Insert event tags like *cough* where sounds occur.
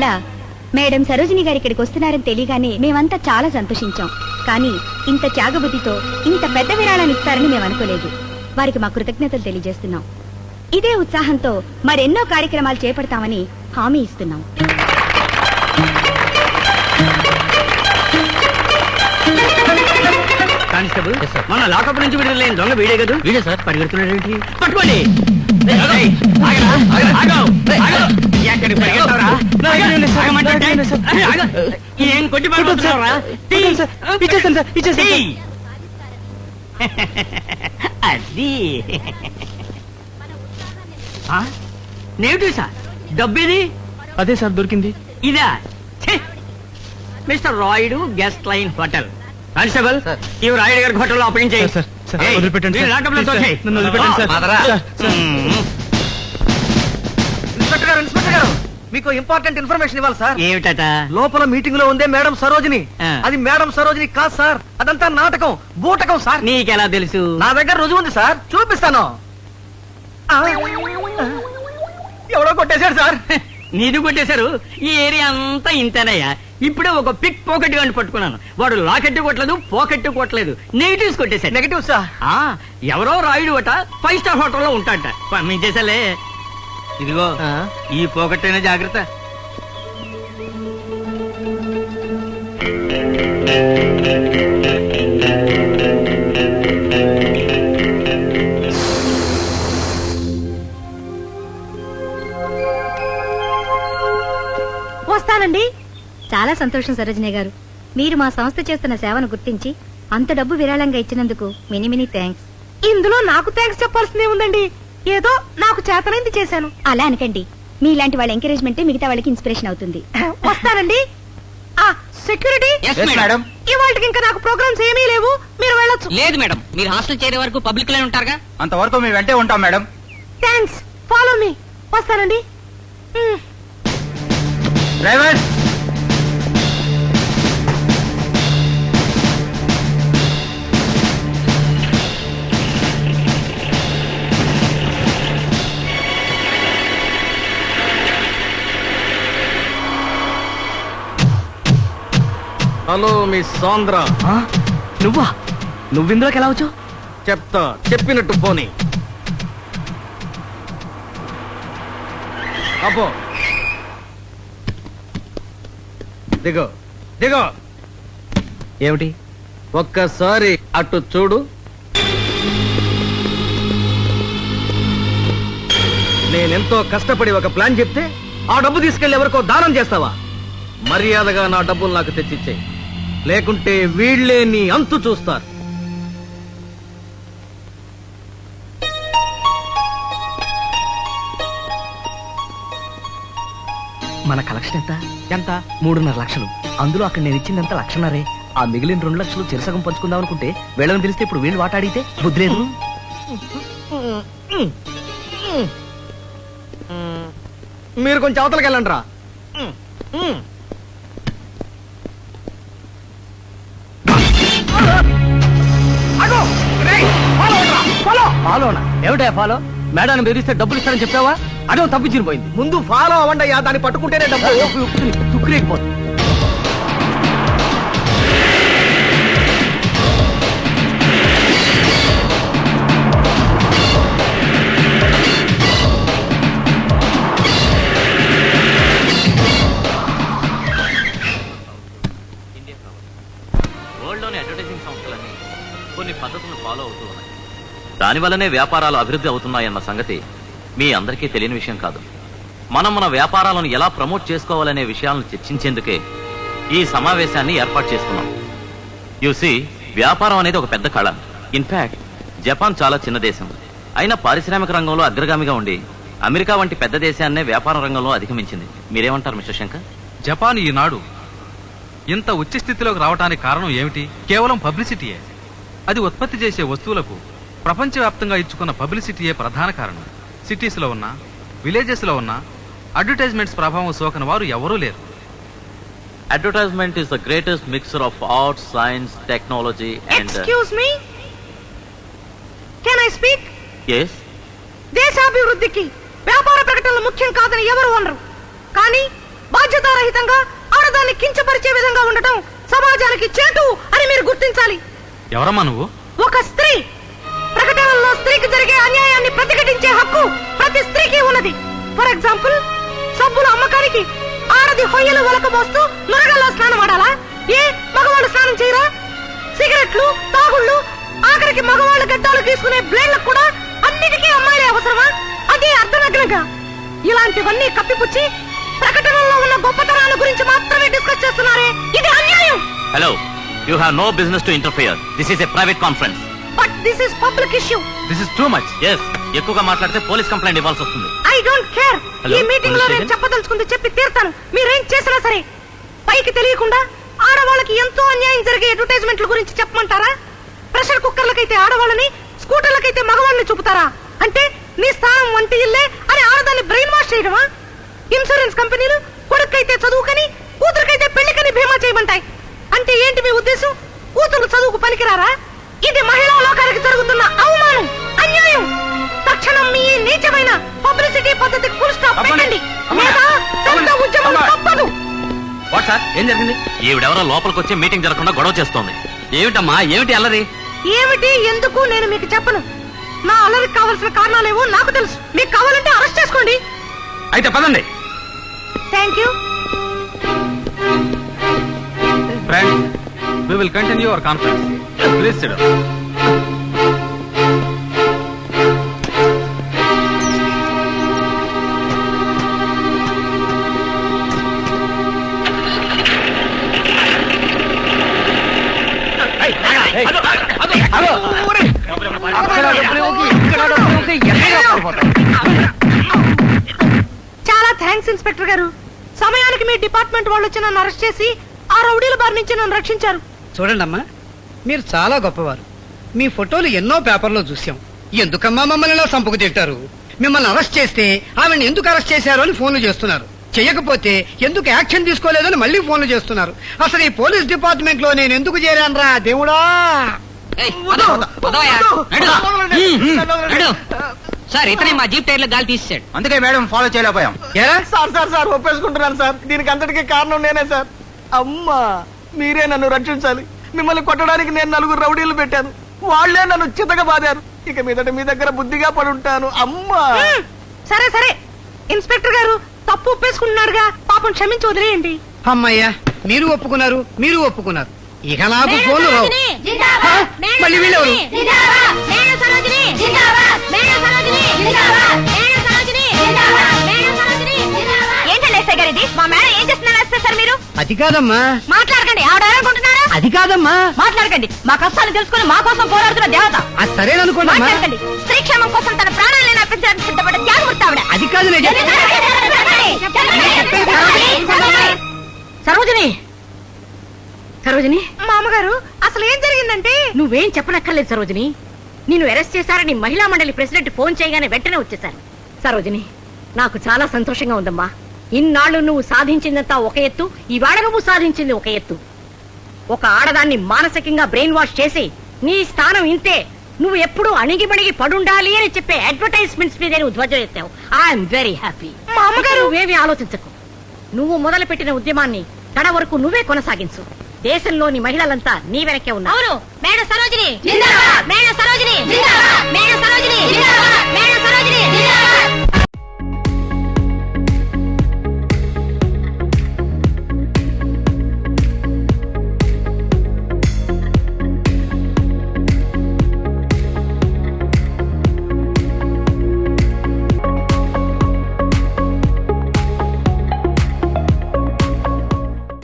ఇవాళ మేడం సరోజిని గారు ఇక్కడికి వస్తున్నారని తెలియగానే మేమంతా చాలా సంతోషించాం. కానీ ఇంత త్యాగబుద్ధితో ఇంత పెద్ద విరాళాన్ని ఇస్తారని మేము అనుకోలేదు. వారికి మా కృతజ్ఞతలు తెలియజేస్తున్నాం. ఇదే ఉత్సాహంతో మరెన్నో కార్యక్రమాలు చేపడతామని హామీ ఇస్తున్నాం. కానిస్టేబుల్ మన లాకప్ నుంచి విడుదలైన దొంగ వీడే కదా? వీడే సార్ పరిగెడుతున్నాడు పట్టుకోండి. ఎక్కడికి పరిగెడతావురా? ఏం కొట్టి. తీ. అది ఆ? నెగిటివ్ సార్ డబ్బేది అదే సార్ దొరికింది ఇదా! Mister Rayudu guest line hotel constable sir. ఈ రాయుడు గారి హోటల్లో అప్పగించే సార్, సార్, సార్, వదిలిపెట్టండి మీకు ఇంపార్టెంట్ ఇన్ఫర్మేషన్ ఇవ్వాలి సార్ ఏమిటట? లోపల మీటింగ్లో ఉందే మేడం సరోజిని. ఆ. అది మేడం సరోజిని కాదు సార్ అదంతా నాటకం బూటకం సార్ నీకెలా తెలుసు? నా దగ్గర రుజువు ఉంది సార్ చూపిస్తాను. ఆ. ఎవడో కొట్టేశాడు సార్ నీది కొట్టేశారు? ఈ ఏరియా అంతా ఇంతేనయ్యా ఇప్పుడే ఒక పిక్ పోకెట్ గాని పట్టుకున్నాను. వాడు లాకెట్ కొట్టలేదు పోకెట్ కొట్టలేదు. నెగిటివ్స్ కొట్టేశాడు. నెగటివ్ సార్ ఆ ఎవరో రాయుడు అట ఫైవ్ స్టార్ హోటల్లో ఉంటాడట. పంపించేసాలే ఇదిగో ఈ పోకెట్ అయినా జాగ్రత్త. వస్తానండి. చాలా సంతోషం సరోజిని గారు. మీరు మా సంస్థ చేస్తున్న సేవను గుర్తించి అంత డబ్బు విరాళంగా ఇచ్చినందుకు మినీ మినీ థ్యాంక్స్. ఇందులో నాకు థ్యాంక్స్ చెప్పాల్సిందే ఉందండి. ఏదో నాకు చేతనైంది చేశాను. అలా అనకండి. మీలాంటి వాళ్ళ ఎంకరేజ్మెంటే మిగతా వాళ్ళకి ఇన్స్పిరేషన్ అవుతుంది. *laughs* వస్తానండి. ఆ సెక్యూరిటీ మేడం ఇవాళకి ఇంకా నాకు ప్రోగ్రామ్స్ ఏమీ లేవు. మీరు వెళ్ళొచ్చు. లేదు మేడం మీరు హాస్టల్ చేరే వరకు పబ్లిక్లోనే ఉంటారుగా? అంతవరకు మేము వెంటే ఉంటాం మేడం థ్యాంక్స్ ఫాలో మీ వస్తానండి. డ్రైవర్ హలో మిస్ సాంద్ర. నువ్వా? నువ్విందులోకి ఎలా వచ్చావు? చెప్తా చెప్పినట్టు పోనీ. అపో దిగో దిగో. ఏమిటి? ఒక్కసారి అటు చూడు. నేనెంతో కష్టపడి ఒక ప్లాన్ చెప్తే ఆ డబ్బు తీసుకెళ్ళి ఎవరికో దానం చేస్తావా? మర్యాదగా నా డబ్బులు నాకు తెచ్చిచ్చేయి. లేకుంటే వీళ్ళే నీ అంతు చూస్తారు. మన కలెక్షన్ ఎంత? ఎంత? మూడున్నర లక్షలు. అందులో అక్కడ నేను ఇచ్చిందంత లక్షన్నరే. ఆ మిగిలిన రెండు లక్షలు చిరసగం పంచుకుందాం అనుకుంటే వీళ్ళని తెలిస్తే ఇప్పుడు వీళ్ళు వాట అడిగితే బుద్ధి లేదు. మీరు కొంచెం అవతలకి వెళ్ళండి రా ఫాలోనా ఏమిటా ఫాలో మేడాన్ని బెదిరిస్తే డబ్బులు ఇస్తారని చెప్పావా? అదే తప్పించిన పోయింది ముందు ఫాలో అవ్వండి అయ్యా దాన్ని పట్టుకుంటేనే డబ్బు. తుక్కురేకపోతుంది దానివల్లనే వ్యాపారాలు అభివృద్ధి అవుతున్నాయన్న సంగతి మీ అందరికీ తెలియని విషయం కాదు. మనం మన వ్యాపారాలను ఎలా ప్రమోట్ చేసుకోవాలనే విషయాలను చర్చించేందుకే ఈ సమావేశాన్ని ఏర్పాటు చేసుకున్నాం. యూసి వ్యాపారం అనేది ఒక పెద్ద కళ. ఇన్ఫ్యాక్ట్ జపాన్ చాలా చిన్న దేశం. అయినా పారిశ్రామిక రంగంలో అగ్రగామిగా ఉండి అమెరికా వంటి పెద్ద దేశాన్నే వ్యాపార రంగంలో అధిగమించింది. మీరేమంటారు మిస్టర్ శంకర్? జపాన్ ఈనాడు ఇంత ఉచ్చ స్థితిలోకి రావడానికి కారణం ఏమిటి? కేవలం పబ్లిసిటీయే. అది ఉత్పత్తి చేసే వస్తువులకు ప్రపంచవ్యాప్తంగా ఇచ్చుకున్న పబ్లిసిటీయే ప్రధాన కారణం? సిటీస్లో ఉన్న విలేజెస్లో ఉన్న అడ్వర్టైజ్మెంట్స్ ప్రభావం సోకని వారు ఎవరూ లేరు. Advertisement is the greatest mixer of art science technology and excuse me can I speak yes దేశాభివృద్ధికి వ్యాపార ప్రకటనలు ముఖ్యం కాదని ఎవరు అనరు. కానీ బాధ్యతారహితంగా ఆడదాన్ని కించపరిచే విధంగా ఉండటం సమాజానికి చేటు అని మీరు గుర్తించాలి. ఎవరమ్మా నువ్వు? ఒక స్త్రీ ప్రకటనల్లో స్త్రీకి జరిగే అన్యాయాన్ని ప్రతిఘటించే హక్కు ప్రతి స్త్రీకి ఉన్నది. ఫర్ ఎగ్జాంపుల్ సబ్బుల అమ్మకానికి ఆడది హొయ్యలు వలక మోస్తూ నరగల్లో స్నానం ఆడాలా? ఏ? మగవాళ్ళు స్నానం చేయరా? సిగరెట్లు తాగుళ్ళు ఆఖరికి మగవాళ్ళ గడ్డాలు తీసుకునే బ్లేడ్లకు కూడా అన్నిటికీ అమ్మాయిలే అవసరమా? అది అర్థనగ్నంగా. ఇలాంటివన్నీ కప్పిపుచ్చి ప్రకటనలో ఉన్న గొప్పతనాల గురించి మాత్రమే డిస్కస్ చేస్తున్నారే. ఇది అన్యాయం! Hello you have no business to interfere this is a private conference but this is public issue this is too much yes ఎక్కువగా మాట్లాడితే పోలీస్ కంప్లైంట్ ఇవ్వాల్సి వస్తుంది. ఐ డోంట్ కేర్ Hello, ఈ మీటింగ్లో police నేను station? చెప్పదలుచుకుంది చెప్పి తీరుతాను. మీరేం చేసినా సరే పైకి తెలియకుండా ఆడవాళ్ళకి ఎంతో అన్యాయం జరిగే అడ్వర్టైజ్మెంట్ల గురించి చెప్పమంటారా? ప్రెషర్ కుక్కర్లకైతే ఆడవాళ్ళని స్కూటర్లకైతే మగవాళ్ళని చూపుతారా? అంటే నీ స్థానం వంటి ఇల్లే అని ఆడదాన్ని బ్రెయిన్ వాష్ చేయడమా? ఇన్సూరెన్స్ కంపెనీలు కొడుకైతే చదువుకని కూతురుకైతే పెళ్ళికని బీమా చేయమంటాయి. అంటే ఏంటి మీ ఉద్దేశం? కూతురు చదువుకు పనికిరారా? పెట్టండి అవ్వండి. లేదా సొంత అవ్వండి. ఉద్యమం అవ్వండి. తప్పదు. What sir? ఏం జరిగింది? ఈవిడెవరో లోపలికి వచ్చి మీటింగ్ జరగకుండా గొడవ చేస్తోంది. ఏమిటమ్మా? ఏమిటి అల్లరి? ఏమిటి? ఎందుకు? నేను మీకు చెప్పను. నా అల్లరికి కావాల్సిన కారణాలేవో నాకు తెలుసు. మీకు కావాలంటే అరెస్ట్ చేసుకోండి. అయితే పదండి. Thank you friend we will continue our conference please sit thanks inspector గారు. సమయానికి మీ డిపార్ట్మెంట్ వాళ్ళు వచ్చి నన్ను అరెస్ట్ చేసి ఆ రౌడీల బారి నుంచి నన్ను రక్షించారు. చూడండమ్మా మీరు చాలా గొప్పవారు. మీ ఫోటోలు ఎన్నో పేపర్లో చూసాం ఎందుకమ్మా మమ్మల్ని ఇలా సంపుకు తిట్టారు? మిమ్మల్ని అరెస్ట్ చేస్తే ఆవిడని ఎందుకు అరెస్ట్ చేశారు అని ఫోన్లు చేస్తున్నారు. చేయకపోతే ఎందుకు యాక్షన్ తీసుకోలేదని మళ్ళీ ఫోన్లు చేస్తున్నారు. అసలు ఈ పోలీస్ డిపార్ట్మెంట్లో నేను ఎందుకు చేరానరా దేవుడా? సార్ ఇతనే మా జీప్ టైర్లో గాలి తీసాడు అందుకే మేడం ఫాలో చేయలేకపోయాం. ఏరా? సార్ సార్ సార్ ఒప్పేసుకుంటున్నాను సార్. దీనికి అంతటికీ కారణం నేనే సార్. అమ్మా మీరే నన్ను రక్షించాలి. మిమ్మల్ని కొట్టడానికి నేను నలుగురు రౌడీలు పెట్టాను. వాళ్ళే నన్ను చితక బాదారు ఇక మీదట మీ దగ్గర బుద్ధిగా పడుంటాను. అమ్మా! హ్మ్. సరే సరే. ఇన్స్పెక్టర్ గారు తప్పు ఒప్పేసుకుంటున్నారుగా పాపం క్షమించి వదిలేయండి. అమ్మయ్యా మీరు ఒప్పుకున్నారు మీరు ఒప్పుకున్నారు. ఇక నాకు ఫోన్లు రావు. హా? మళ్ళీ వీళ్ళెవరు? ఇది మా మేడం ఏం చేస్తున్నారు మీరు అది కాదమ్మా. మాట్లాడకండి ఆవిడ ఎవరనుకుంటున్నారా అది కాదమ్మా. మాట్లాడకండి మా కష్టాలు తెలుసుకుని మా కోసం పోరాడుతున్న దేవత అది సరేననుకోండమ్మా. మాట్లాడకండి స్త్రీ క్షేమం కోసం తన ప్రాణాలను అర్పించడానికి సిద్ధపడ్డ త్యాగమూర్తి ఆవిడ అది కాదు. సరోజిని? సరోజిని మామగారు అసలు ఏం జరిగిందంటే? నువ్వేం చెప్పనక్కర్లేదు సరోజిని. నిన్ను అరెస్ట్ చేశారని మహిళా మండలి ప్రెసిడెంట్ ఫోన్ చేయగానే వెంటనే వచ్చేశారు. సరోజిని నాకు చాలా సంతోషంగా ఉందమ్మా. ఇన్నాళ్ళు నువ్వు సాధించిందంతా ఒక ఎత్తు ఈవేళ నువ్వు సాధించింది ఒక ఎత్తు. ఒక ఆడదాన్ని మానసికంగా బ్రెయిన్ వాష్ చేసి నీ స్థానం ఇంతే నువ్వు ఎప్పుడూ అణిగిమణిగి పడుండాలి అని చెప్పే అడ్వర్టైజ్మెంట్స్ మీద నువ్వు ధ్వజం ఎత్తావు. ఐఎమ్ వెరీ హ్యాపీ మా అమ్మగారు- నువ్వేమి ఆలోచించకు. నువ్వు మొదలుపెట్టిన ఉద్యమాన్ని కడ వరకు నువ్వే కొనసాగించు. దేశంలోని మహిళలంతా నీ వెనకే ఉన్నారు. అవును. సరోజిని. మేడం సరోజిని. సరోజిని. సరోజిని.